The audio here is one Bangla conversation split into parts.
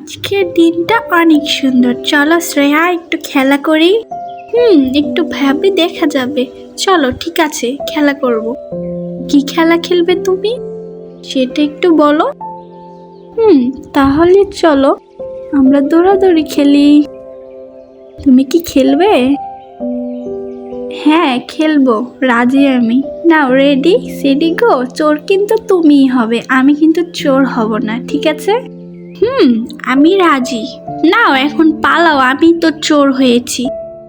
আজকের দিনটা অনেক সুন্দর। চলো শ্রেয়া, একটু খেলা করি? হুম, একটু ভাবি, দেখা যাবে। চলো, ঠিক আছে, খেলা করব। কি খেলা খেলবে তুমি? সেটা একটু বলো। হুম, তাহলে চলো, আমরা দৌড়াদৌড়ি খেলি। তুমি কি খেলবে? হ্যাঁ খেলব, রাজি আমি। নাও রেডি সেডি গো? চোর কিন্তু তুমিই হবে, আমি কিন্তু চোর হব না, ঠিক আছে? হুম আমি রাজি। নাও এখন পালাও আমি তো চোর হয়েছি।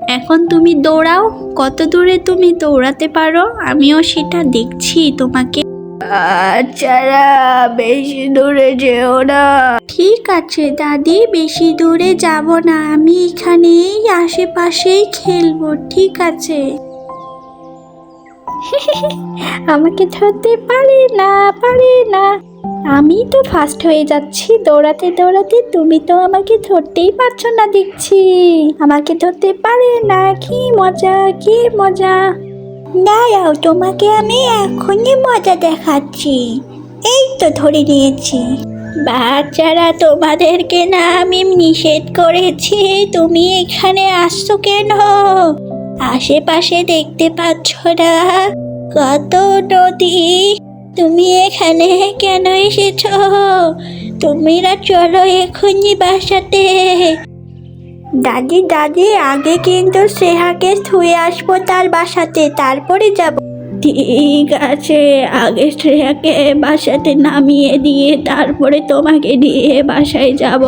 এখন তুমি দৌড়াও কত দূরে তুমি দৌড়াতে পারো আমিও সেটা দেখছি তোমাকে। বাচ্চারা বেশি দূরে যেও না। ঠিক আছে দাদি বেশি দূরে যাব না আমি এখানেই আশেপাশেই খেলব ঠিক আছে। আমাকে ধরতে পারে না পারে না। আমি তো ফার্স্ট হয়ে যাচ্ছি, দৌড়াতে দৌড়াতে তুমি তো আমাকে ধরতেই পারছ না দেখছি। আমাকে ধরতে পারে না, কি মজা কি মজা। দাঁড়াও, তোমাকে আমি এখনই মজা দেখাচ্ছি। এই তো ধরে নিয়েছি। বাচ্চারা, তোমাদেরকে না আমি নিষেধ করেছি। তুমি এখানে আসছো কেন? আশেপাশে দেখতে পাচ্ছ না? কত নদী তুমি এখানে কেন এসেছ? তুমিরা চলো এখনই বাসাতে। দাদি দাদি আগে কিন্তু শ্রেহাকে থুয়ে আসব তার বাসাতে তারপরে যাব। ঠিক আছে আগে শ্রেয়াকে বাসাতে নামিয়ে দিয়ে তারপরে তোমাকে নিয়ে বাসায় যাব।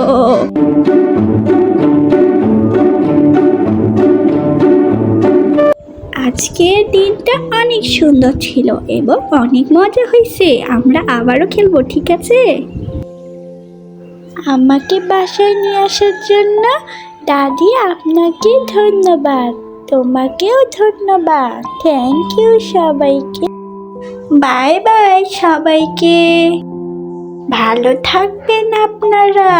আজকের দিনটা অনেক সুন্দর ছিল এবং অনেক মজা হয়েছে। আমরা আবারও খেলব, ঠিক আছে? আমাকে বাসায় নিয়ে আসার জন্য দাদি আপনাকে ধন্যবাদ। তোমাকেও ধন্যবাদ। থ্যাংক ইউ সবাইকে। বাই বাই সবাইকে। ভালো থাকবেন আপনারা।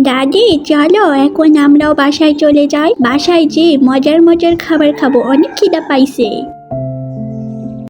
দাদি, চলো, এখন আমরাও বাসায় চলে যাই। বাসায় যে মজার মজার খাবার খাব। অনেক খিদা পাইছে।